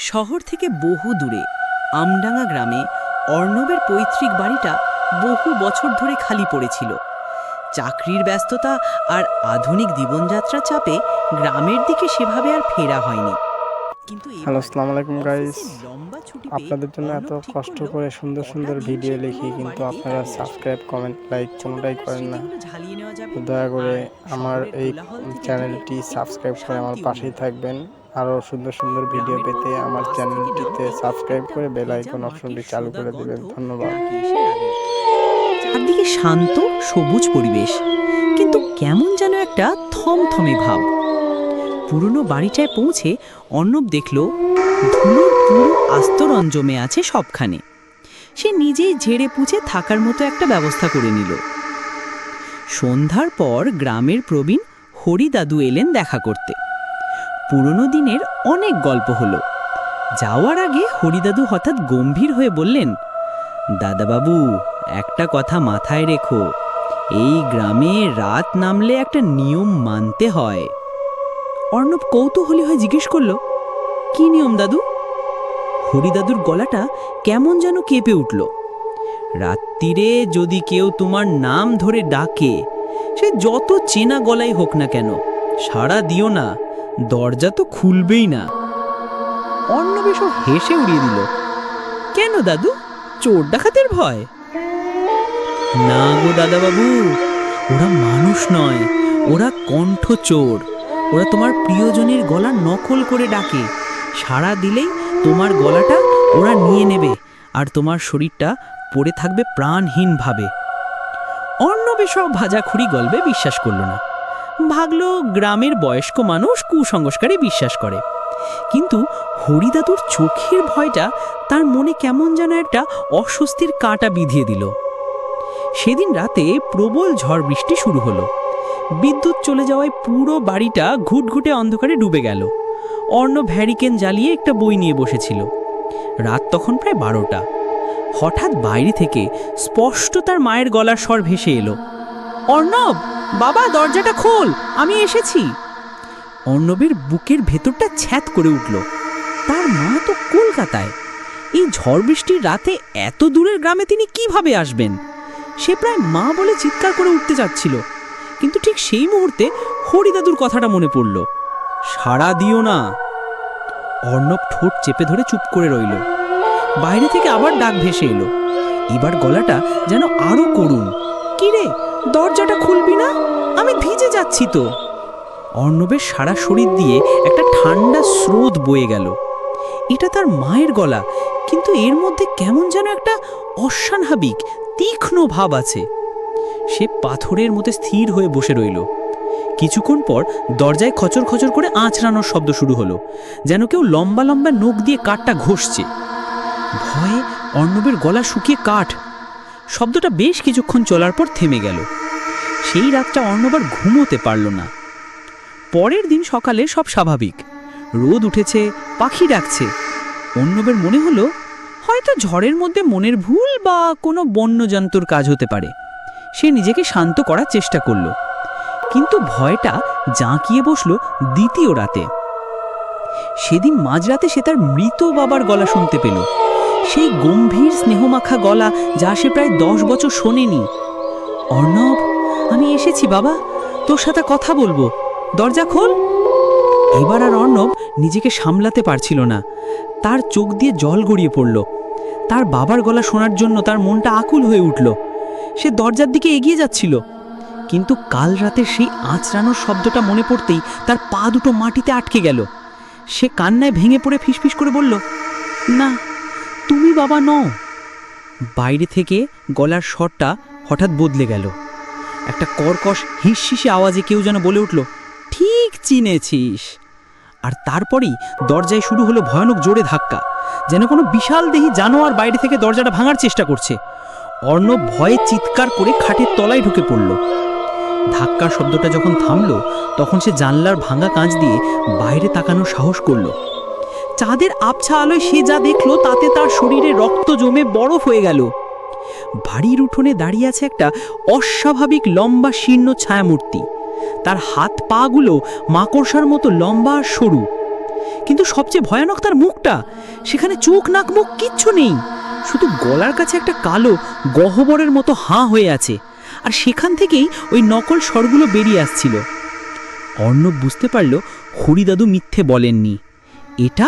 শহর থেকে বহু দূরে, আমডাঙ্গা গ্রামে অর্ণবের পৈতৃক বাড়িটা বহু বছর ধরে খালি পড়েছিল। চাকরির ব্যস্ততা আর আধুনিক জীবনযাত্রা চাপে গ্রামের দিকে সেভাবে আর ফেরা হয়নি। হ্যালো আসসালামু আলাইকুম গাইস আপনাদের জন্য এত কষ্ট করে সুন্দর সুন্দর ভিডিও লিখি কিন্তু আপনারা সাবস্ক্রাইব কমেন্ট লাইক কোনোটাই করেন না। দয়া করে আমার এই চ্যানেলটি সাবস্ক্রাইব করে আমার পাশেই থাকবেন। আরও সুন্দর সুন্দর ভিডিও পেতে আমার চ্যানেলটিতে সাবস্ক্রাইব করে বেল আইকন অপশনটি চালু করে দেবেন। ধন্যবাদ। চারদিকে শান্ত সবুজ পরিবেশ। কিন্তু কেমন যেন একটা থমথমে ভাব। পুরনো বাড়িটায় পৌঁছে অর্ণব দেখল ধুলোর পুরো আস্তরণ জমে আছে সবখানে। সে নিজেই ঝেড়ে পুছে থাকার মতো একটা ব্যবস্থা করে নিল। সন্ধ্যার পর গ্রামের প্রবীণ হরিদাদু এলেন দেখা করতে। পুরনো দিনের অনেক গল্প হলো। যাওয়ার আগে হরিদাদু হঠাৎ গম্ভীর হয়ে বললেন, দাদাবাবু, একটা কথা মাথায় রেখো। এই গ্রামে রাত নামলে একটা নিয়ম মানতে হয়। অর্ণব কৌতূহলী হয়ে জিজ্ঞেস করল, কি নিয়ম দাদু? হরিদাদুর গলাটা কেমন যেন কেঁপে উঠল। রাত্রিরে যদি কেউ তোমার নাম ধরে ডাকে, সে যত চেনা গলাই হোক না কেন, সাড়া দিও না, দরজা তো খুলবেই না। অর্ণব এসব হেসে উড়িয়ে দিল, কেন দাদু? চোর ডাকাতের ভয়? না গো দাদাবাবু, ওরা মানুষ নয়, ওরা কণ্ঠ চোর ওরা তোমার প্রিয়জনের গলা নকল করে ডাকে। সাড়া দিলেই তোমার গলাটা ওরা নিয়ে নেবে আর তোমার শরীরটা পড়ে থাকবে প্রাণহীনভাবে। সব ভাজাখুরি গল্পে বিশ্বাস করল না। ভাগলো গ্রামের বয়স্ক মানুষ কুসংস্কারে বিশ্বাস করে। কিন্তু হরিদাদুর চোখের ভয়টা তার মনে কেমন যেন একটা অস্বস্তির কাঁটা বিধিয়ে দিল। সেদিন রাতে প্রবল ঝড় বৃষ্টি শুরু হলো। বিদ্যুৎ চলে যাওয়ায় পুরো বাড়িটা ঘুটঘুটে অন্ধকারে ডুবে গেল। অর্ণ ভ্যারিকেন জ্বালিয়ে একটা বই নিয়ে বসেছিল। রাত তখন প্রায় বারোটা। হঠাৎ বাইরে থেকে স্পষ্ট তার মায়ের গলার স্বর ভেসে এলো। অর্ণব, বাবা, দরজাটা খোল, আমি এসেছি। অর্ণবের বুকের ভেতরটা ছ্যাত করে উঠল। তার মা তো কলকাতায়। এই ঝড় বৃষ্টির রাতে এত দূরের গ্রামে তিনি কীভাবে আসবেন? সে প্রায় মা বলে চিৎকার করে উঠতে যাচ্ছিল কিন্তু ঠিক সেই মুহূর্তে হরিদাদুর কথাটা মনে পড়ল। সাড়া দিও না। অর্ণব ঠোঁট চেপে ধরে চুপ করে রইল। বাইরে থেকে আবার ডাক ভেসে এলো। এবার গলাটা যেন আরও করুন কিরে দরজাটা খুলবি না? আমি ভিজে যাচ্ছি তো। অর্ণবের সারা শরীর দিয়ে একটা ঠান্ডা স্রোত বয়ে গেল। এটা তার মায়ের গলা, কিন্তু এর মধ্যে কেমন যেন একটা অস্বাভাবিক তীক্ষ্ণ ভাব আছে। সে পাথরের মধ্যে স্থির হয়ে বসে রইল। কিছুক্ষণ পর দরজায় খচর খচর করে আঁচড়ানোর শব্দ শুরু হলো, যেন কেউ লম্বা লম্বা নখ দিয়ে কাঠটা ঘষছে। ভয়ে অর্ণবের গলা শুকিয়ে কাঠ। শব্দটা বেশ কিছুক্ষণ চলার পর থেমে গেল। সেই রাতটা অর্ণব আর ঘুমোতে পারল না। পরের দিন সকালে সব স্বাভাবিক। রোদ উঠেছে, পাখি ডাকছে। অর্ণবের মনে হলো, হয়তো ঝড়ের মধ্যে মনের ভুল বা কোনো বন্যজন্তুর কাজ হতে পারে। সে নিজেকে শান্ত করার চেষ্টা করল। কিন্তু ভয়টা জাঁকিয়ে বসল দ্বিতীয় রাতে। সেদিন মাঝরাতে সে তার মৃত বাবার গলা শুনতে পেল। সেই গম্ভীর স্নেহমাখা গলা যা সে প্রায় দশ বছর শোনেনি। অর্ণব, আমি এসেছি বাবা, তোর সাথে কথা বলব। দরজা খোল। এবার আর অর্ণব নিজেকে সামলাতে পারছিল না। তার চোখ দিয়ে জল গড়িয়ে পড়ল। তার বাবার গলা শোনার জন্য তার মনটা আকুল হয়ে উঠল। সে দরজার দিকে এগিয়ে যাচ্ছিল। কিন্তু কাল রাতে সেই আঁচড়ানোর শব্দটা মনে পড়তেই তার পা দুটো মাটিতে আটকে গেল। সে কান্নায় ভেঙে পড়ে ফিসফিস করে বলল, না, তুমি বাবা নও। বাইরে থেকে গলার স্বরটা হঠাৎ বদলে গেল। একটা কর্কশ হিসশিসে আওয়াজে কেউ যেন বলে উঠল, ঠিক চিনেছিস। আর তারপরেই দরজায় শুরু হলো ভয়ানক জোরে ধাক্কা, যেন কোনো বিশাল দেহি জানোয়ার বাইরে থেকে দরজাটা ভাঙার চেষ্টা করছে। অর্ণব ভয়ে চিৎকার করে খাটের তলায় ঢুকে পড়ল। ধাক্কার শব্দটা যখন থামলো, তখন সে জানলার ভাঙা কাঁচ দিয়ে বাইরে তাকানোর সাহস করল। চাঁদের আবছা আলোয় সে যা দেখল, তাতে তার শরীরে রক্ত জমে বরফ হয়ে গেল। বাড়ির উঠোনে দাঁড়িয়ে আছে একটা অস্বাভাবিক লম্বা শীর্ণ ছায়ামূর্তি। তার হাত পাগুলো মাকড়সার মতো লম্বা আর সরু। কিন্তু সবচেয়ে ভয়ানক তার মুখটা, সেখানে চোখ নাক মুখ কিচ্ছু নেই। শুধু গলার কাছে একটা কালো গহ্বরের মতো হাঁ হয়ে আছে, আর সেখান থেকেই ওই নকল স্বরগুলো বেরিয়ে আসছিল। অর্ণব বুঝতে পারল হরিদাদু মিথ্যে বলেননি। এটা